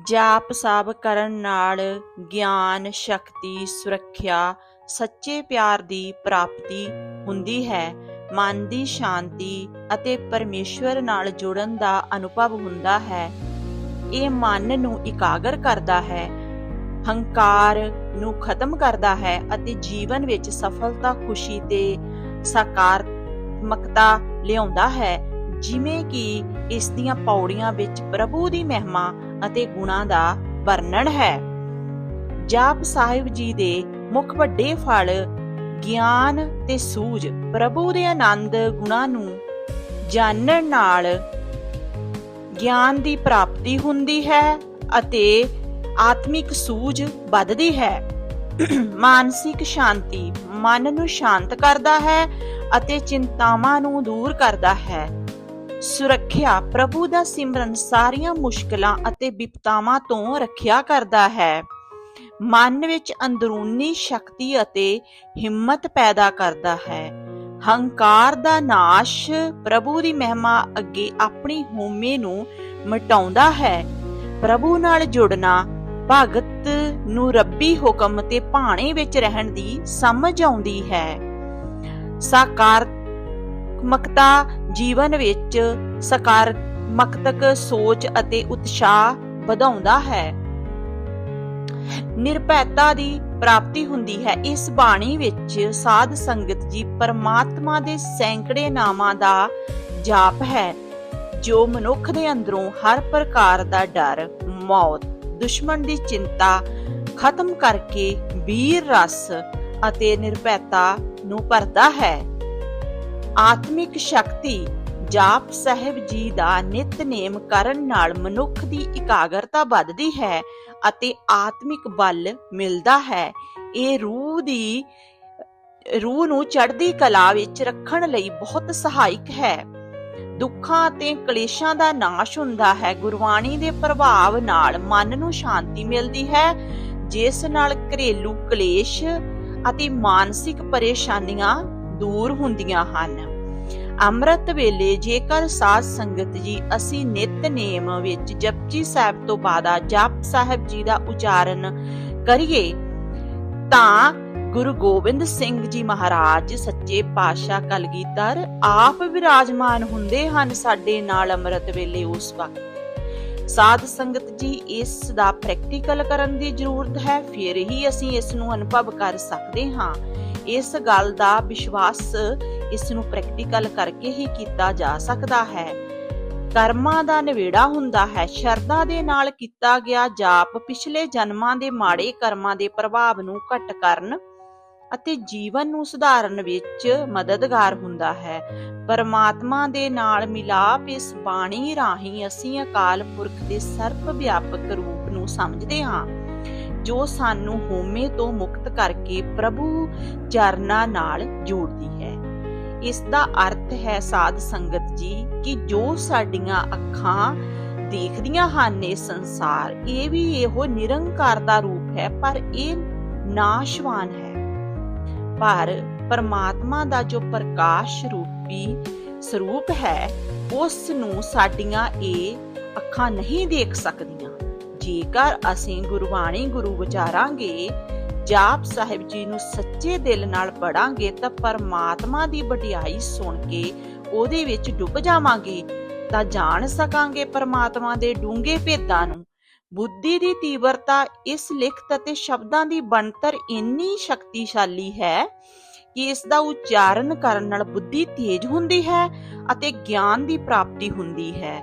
ਜਾਪ ਸਾਬ ਕਰਨ ਨਾਲ ਗਿਆਨ, ਸ਼ਕਤੀ, ਸੁਰੱਖਿਆ, ਸੱਚੇ ਪਿਆਰ ਦੀ ਪ੍ਰਾਪਤੀ ਹੁੰਦੀ ਹੈ। ਮਨ ਦੀ ਸ਼ਾਂਤੀ ਅਤੇ ਪਰਮੇਸ਼ਵਰ ਨਾਲ ਜੁੜਨ ਦਾ ਅਨੁਭਵ ਹੁੰਦਾ ਹੈ। ਇਹ ਮਨ ਨੂੰ ਇਕਾਗਰ ਕਰਦਾ ਹੈ, ਹੰਕਾਰ ਨੂੰ ਖਤਮ ਕਰਦਾ ਹੈ ਅਤੇ ਜੀਵਨ ਵਿੱਚ ਸਫਲਤਾ, ਖੁਸ਼ੀ ਤੇ ਸਕਾਰਾਤਮਕਤਾ ਲਿਆਉਂਦਾ ਹੈ। ਜਿਵੇਂ ਕਿ ਇਸ ਦੀਆਂ ਪੌੜੀਆਂ ਵਿੱਚ ਪ੍ਰਭੂ ਦੀ ਮਹਿਮਾ ਅਤੇ ਗੁਣਾਂ ਦਾ ਵਰਣਨ ਹੈ। ਜਾਪ ਸਾਹਿਬ ਜੀ ਦੇ ਮੁੱਖ ਵੱਡੇ ਫਲ ਗਿਆਨ ਤੇ ਸੂਝ, ਪ੍ਰਭੂ ਦੇ ਆਨੰਦ ਗੁਣਾਂ ਨੂੰ ਜਾਣਨ ਨਾਲ ਗਿਆਨ ਦੀ ਪ੍ਰਾਪਤੀ ਹੁੰਦੀ ਹੈ ਅਤੇ ਆਤਮਿਕ ਸੂਝ ਵੱਧਦੀ ਹੈ। ਮਾਨਸਿਕ ਸ਼ਾਂਤੀ ਮਨ ਨੂੰ ਸ਼ਾਂਤ ਕਰਦਾ ਹੈ ਅਤੇ ਚਿੰਤਾਵਾਂ ਨੂੰ ਦੂਰ ਕਰਦਾ ਹੈ। ਸੁਰੱਖਿਆ ਪ੍ਰਭੂ ਦਾ ਸਿਮਰਨ ਸਾਰੀਆਂ ਮੁਸ਼ਕਲਾਂ ਅਤੇ ਵਿਪਤਾਵਾਂ ਤੋਂ ਰੱਖਿਆ ਕਰਦਾ ਹੈ। ਮਨ ਵਿੱਚ ਅੰਦਰੂਨੀ ਸ਼ਕਤੀ ਅਤੇ ਹਿੰਮਤ ਪੈਦਾ ਕਰਦਾ ਹੈ। ਹੰਕਾਰ ਦਾ ਨਾਸ਼ ਪ੍ਰਭੂ ਦੀ ਮਹਿਮਾ ਅੱਗੇ ਆਪਣੀ ਹੋਮੇ ਨੂੰ ਮਿਟਾਉਂਦਾ ਹੈ। ਪ੍ਰਭੂ ਨਾਲ ਜੁੜਨਾ ਭਗਤ ਨੂੰ ਰੱਬੀ ਹੁਕਮ ਤੇ ਭਾਣੇ ਵਿੱਚ ਰਹਿਣ ਦੀ ਸਮਝ ਆਉਂਦੀ ਹੈ। ਸਾਕਾਰ ਸਕਾਰਾਤਮਕਤਾ ਜੀਵਨ ਵਿੱਚ ਸਕਾਰਾਤਮਕ ਸੋਚ ਅਤੇ ਉਤਸ਼ਾਹ ਵਧਾਉਂਦਾ ਹੈ। ਨਿਰਭੈਤਾ ਦੀ ਪ੍ਰਾਪਤੀ ਹੁੰਦੀ ਹੈ। ਇਸ ਬਾਣੀ ਵਿੱਚ ਸਾਧ ਸੰਗਤ ਜੀ ਪਰਮਾਤਮਾ ਦੇ ਸੈਂਕੜੇ ਨਾਮਾਂ ਦਾ ਜਾਪ ਹੈ, ਜੋ ਮਨੁੱਖ ਦੇ ਅੰਦਰੋਂ ਹਰ ਪ੍ਰਕਾਰ ਦਾ ਡਰ, ਮੌਤ, ਦੁਸ਼ਮਣ ਦੀ ਚਿੰਤਾ ਖਤਮ ਕਰਕੇ ਵੀਰ ਰਸ ਅਤੇ ਨਿਰਭੈਤਾ ਨੂੰ ਭਰਦਾ ਹੈ। ਆਤਮਿਕ ਸ਼ਕਤੀ ਜਾਪ ਸਾਹਿਬ ਜੀ ਦਾ ਨਿਤਨੇਮ ਕਰਨ ਨਾਲ ਮਨੁੱਖ ਦੀ ਇਕਾਗਰਤਾ ਵੱਧਦੀ ਹੈ ਅਤੇ ਆਤਮਿਕ ਬਲ ਮਿਲਦਾ ਹੈ। ਇਹ ਰੂਹ ਦੀ, ਰੂਹ ਨੂੰ ਚੜ੍ਹਦੀ ਕਲਾ ਵਿੱਚ ਰੱਖਣ ਲਈ ਬਹੁਤ ਸਹਾਇਕ ਹੈ। ਦੁੱਖਾਂ ਅਤੇ ਕਲੇਸ਼ਾਂ ਦਾ ਨਾਸ਼ ਹੁੰਦਾ ਹੈ। ਗੁਰਬਾਣੀ ਦੇ ਪ੍ਰਭਾਵ ਨਾਲ ਮਨ ਨੂੰ ਸ਼ਾਂਤੀ ਮਿਲਦੀ ਹੈ, ਜਿਸ ਨਾਲ ਘਰੇਲੂ ਕਲੇਸ਼ ਅਤੇ ਮਾਨਸਿਕ ਪਰੇਸ਼ਾਨੀਆਂ ਦੂਰ ਹੁੰਦੀਆਂ ਹਨ। ਅੰਮ੍ਰਿਤ ਵੇਲੇ ਜੇਕਰ ਸਾਧ ਸੰਗਤ ਜੀ ਅਸੀਂ ਨਿਤਨੇਮ ਵਿੱਚ ਜਪਜੀ ਸਾਹਿਬ ਤੋਂ ਬਾਅਦ ਜਪ ਸਾਹਿਬ ਜੀ ਦਾ ਉਚਾਰਨ ਕਰੀਏ, ਤਾਂ ਗੁਰੂ ਗੋਬਿੰਦ ਸਿੰਘ ਜੀ ਮਹਾਰਾਜ ਸੱਚੇ ਪਾਤਸ਼ਾਹ ਕਲਗੀਧਰ ਆਪ ਵਿਰਾਜਮਾਨ ਹੁੰਦੇ ਹਨ ਸਾਡੇ ਨਾਲ ਅੰਮ੍ਰਿਤ ਵੇਲੇ ਉਸ ਵਕਤ। ਸਾਧ ਸੰਗਤ ਜੀ ਇਸ ਦਾ ਪ੍ਰੈਕਟੀਕਲ ਕਰਨ ਦੀ ਜ਼ਰੂਰਤ ਹੈ, ਫਿਰ ਹੀ ਅਸੀਂ ਇਸ ਨੂੰ ਅਨੁਭਵ ਕਰ ਸਕਦੇ ਹਾਂ। ਇਸ ਗੱਲ ਦਾ ਵਿਸ਼ਵਾਸ ਇਸ ਨੂੰ ਪ੍ਰੈਕਟੀਕਲ ਕਰਕੇ ਹੀ ਕੀਤਾ ਜਾ ਸਕਦਾ ਹੈ। ਕਰਮਾਂ ਦਾ ਨਿਵੇੜਾ ਹੁੰਦਾ ਹੈ। ਸ਼ਰਧਾ ਦੇ ਨਾਲ ਕੀਤਾ ਗਿਆ ਜਾਪ ਪਿਛਲੇ ਜਨਮਾਂ ਦੇ ਮਾੜੇ ਕਰਮਾਂ ਦੇ ਪ੍ਰਭਾਵ ਨੂੰ ਘਟ ਕਰਨ ਅਤੇ ਜੀਵਨ ਨੂੰ ਸੁਧਾਰਨ ਵਿੱਚ ਮਦਦਗਾਰ ਹੁੰਦਾ ਹੈ। ਪਰਮਾਤਮਾ ਦੇ ਨਾਲ ਮਿਲਾਪ ਇਸ ਬਾਣੀ ਰਾਹੀਂ ਅਸੀਂ ਅਕਾਲ ਪੁਰਖ ਦੇ ਸਰਪ ਵਿਆਪਕ ਰੂਪ ਨੂੰ ਸਮਝਦੇ ਹਾਂ, ਜੋ ਸਾਨੂੰ ਹੋਮੇ ਤੋਂ ਮੁਕਤ ਕਰਕੇ ਪ੍ਰਭੂ ਚਰਨਾਂ ਨਾਲ ਜੋੜਦੀ ਹੈ। ਇਸ ਦਾ ਅਰਥ ਹੈ ਸਾਧ ਸੰਗਤ ਜੀ, ਕਿ ਜੋ ਸਾਡੀਆਂ ਅੱਖਾਂ ਦੇਖਦੀਆਂ ਹਨ ਇਹ ਸੰਸਾਰ, ਇਹ ਵੀ ਇਹੋ ਨਿਰੰਕਾਰ ਦਾ ਰੂਪ ਹੈ, ਪਰ ਇਹ ਨਾਸ਼ਵਾਨ ਹੈ। ਪਰ ਪਰਮਾਤਮਾ ਦਾ ਜੋ ਪ੍ਰਕਾਸ਼ ਰੂਪੀ ਸਰੂਪ ਹੈ ਉਸ ਨੂੰ ਸਾਡੀਆਂ ਇਹ ਅੱਖਾਂ ਨਹੀਂ ਦੇਖ ਸਕਦੀਆਂ। ਜੇਕਰ ਅਸੀਂ ਗੁਰਬਾਣੀ ਗੁਰੂ ਵਿਚਾਰਾਂਗੇ ਜਾਪ ਸਾਹਿਬ ਜੀ ਨੂੰ ਸੱਚੇ ਦਿਲ ਨਾਲ ਪੜਾਂਗੇ ਤਾਂ ਪਰਮਾਤਮਾ ਦੀ ਵਡਿਆਈ ਸੁਣ ਕੇ ਉਹਦੇ ਵਿੱਚ ਡੁੱਬ ਜਾਵਾਂਗੇ ਤਾਂ ਜਾਣ ਸਕਾਂਗੇ ਪਰਮਾਤਮਾ ਦੇ ਡੂੰਘੇ ਭੇਦਾਂ ਨੂੰ। ਬੁੱਧੀ ਦੀ ਤੀਵਰਤਾ ਇਸ ਲਿਖਤ ਅਤੇ ਸ਼ਬਦਾਂ ਦੀ ਬਣਤਰ ਇੰਨੀ ਸ਼ਕਤੀਸ਼ਾਲੀ ਹੈ ਕਿ ਇਸ ਦਾ ਉਚਾਰਨ ਕਰਨ ਨਾਲ ਬੁੱਧੀ ਤੇਜ਼ ਹੁੰਦੀ ਹੈ ਅਤੇ ਗਿਆਨ ਦੀ ਪ੍ਰਾਪਤੀ ਹੁੰਦੀ ਹੈ।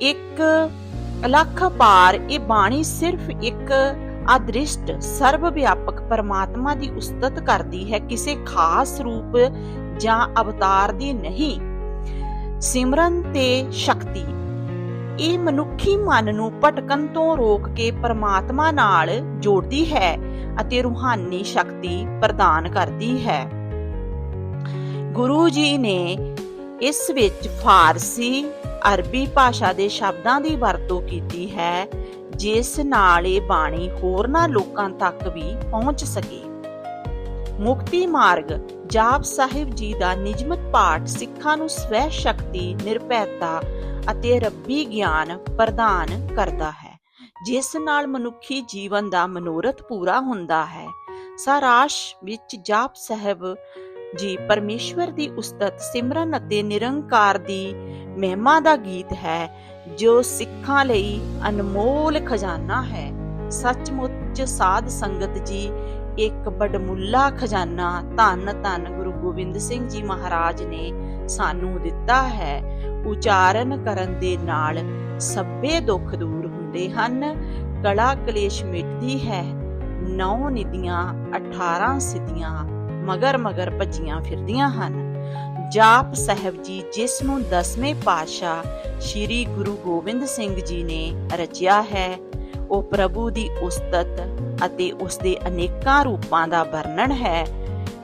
ਇੱਕ ਅਲੱਖ ਪਾਰ ਇਹ ਬਾਣੀ ਸਿਰਫ ਇੱਕ ਅਦ੍ਰਿਸ਼ਟ ਸਰਵ ਵਿਆਪਕ ਪਰਮਾਤਮਾ ਦੀ ਉਸਤਤ ਕਰਦੀ ਹੈ ਕਿਸੇ ਖਾਸ ਰੂਪ ਜਾਂ ਅਵਤਾਰ ਦੀ ਨਹੀਂ। ਸਿਮਰਨ ਤੇ ਸ਼ਕਤੀ। ਇਹ ਮਨੁੱਖੀ ਮਨ ਨੂੰ ਭਟਕਣ ਤੋਂ ਰੋਕ ਕੇ ਪਰਮਾਤਮਾ ਨਾਲ ਜੋੜਦੀ ਹੈ ਅਤੇ ਰੂਹਾਨੀ ਸ਼ਕਤੀ ਪ੍ਰਦਾਨ ਕਰਦੀ ਹੈ। ਗੁਰੂ ਜੀ ਨੇ ਇਸ ਵਿੱਚ ਫਾਰਸੀ, ਅਰਬੀ ਭਾਸ਼ਾ ਦੇ ਸ਼ਬਦਾਂ ਦੀ ਵਰਤੋਂ ਕੀਤੀ ਹੈ। ਜਿਸ ਨਾਲ ਇਹ ਬਾਣੀ ਹੋਰਨਾਂ ਲੋਕਾਂ ਤੱਕ ਵੀ ਪਹੁੰਚ ਸਕੇ। ਮੁਕਤੀ ਮਾਰਗ, ਜਾਪ ਸਾਹਿਬ ਜੀ ਦਾ ਨਿਜਮਤ ਪਾਠ ਸਿੱਖਾਂ ਨੂੰ ਸਵੈ ਸ਼ਕਤੀ ਨਿਰਭੈਤਾ ਅਤੇ ਰੱਬੀ ਗਿਆਨ ਪ੍ਰਦਾਨ ਕਰਦਾ ਹੈ, ਜਿਸ ਨਾਲ ਮਨੁੱਖੀ ਜੀਵਨ ਦਾ ਮਨੋਰਥ ਪੂਰਾ ਹੁੰਦਾ ਹੈ। ਸਾਰਾਸ਼ ਵਿੱਚ ਜਾਪ ਸਾਹਿਬ ਜੀ, ਪਰਮੇਸ਼ਵਰ ਦੀ ਉਸਤਤ ਸਿਮਰਨ ਅਤੇ ਨਿਰੰਕਾਰ ਦੀ ਮਹਿਮਾ ਦਾ ਗੀਤ ਹੈ, ਜੋ ਸਿੱਖਾਂ ਲਈ ਅਨਮੋਲ ਖਜ਼ਾਨਾ ਹੈ। ਸੱਚਮੁੱਚ ਸਾਧ ਸੰਗਤ ਜੀ, ਇੱਕ ਬੜਮੁੱਲਾ ਖਜ਼ਾਨਾ ਧੰਨ ਧੰਨ ਗੁਰੂ ਗੋਬਿੰਦ ਸਿੰਘ ਜੀ ਮਹਾਰਾਜ ਨੇ ਸਾਨੂੰ ਦਿੱਤਾ ਹੈ। ਉਚਾਰਨ ਕਰਨ ਦੇ ਨਾਲ ਸਭੇ ਦੁੱਖ ਦੂਰ ਹੁੰਦੇ ਹਨ। ਕਲਾ ਕਲੇਸ਼ ਮਿਟਦੀ ਹੈ। ਨੌ ਨਿਧੀਆਂ 18 ਸਿੱਧੀਆਂ ਮਗਰ ਮਗਰ ਭੱਜੀਆਂ ਫਿਰਦੀਆਂ ਹਨ। ਜਾਪ ਸਾਹਿਬ ਜੀ, ਜਿਸ ਨੂੰ ਦਸਵੇਂ ਪਾਤਸ਼ਾਹ ਸ੍ਰੀ ਗੁਰੂ ਗੋਬਿੰਦ ਸਿੰਘ ਜੀ ਨੇ ਰਚਿਆ ਹੈ, ਉਹ ਪ੍ਰਭੂ ਦੀ ਉਸਤਤ ਅਤੇ ਉਸ ਦੇ ਅਨੇਕਾਂ ਰੂਪਾਂ ਦਾ ਵਰਣਨ ਹੈ,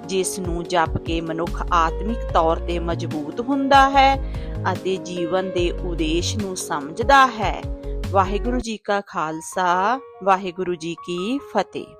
ਜਿਸ ਨੂੰ ਜਪ ਕੇ ਮਨੁੱਖ ਆਤਮਿਕ ਤੌਰ ਤੇ ਮਜ਼ਬੂਤ ਹੁੰਦਾ ਹੈ ਅਤੇ ਜੀਵਨ ਦੇ ਉਦੇਸ਼ ਨੂੰ ਸਮਝਦਾ ਹੈ। ਵਾਹਿਗੁਰੂ ਜੀ ਕਾ ਖਾਲਸਾ, ਵਾਹਿਗੁਰੂ ਜੀ ਕੀ ਫਤਿਹ।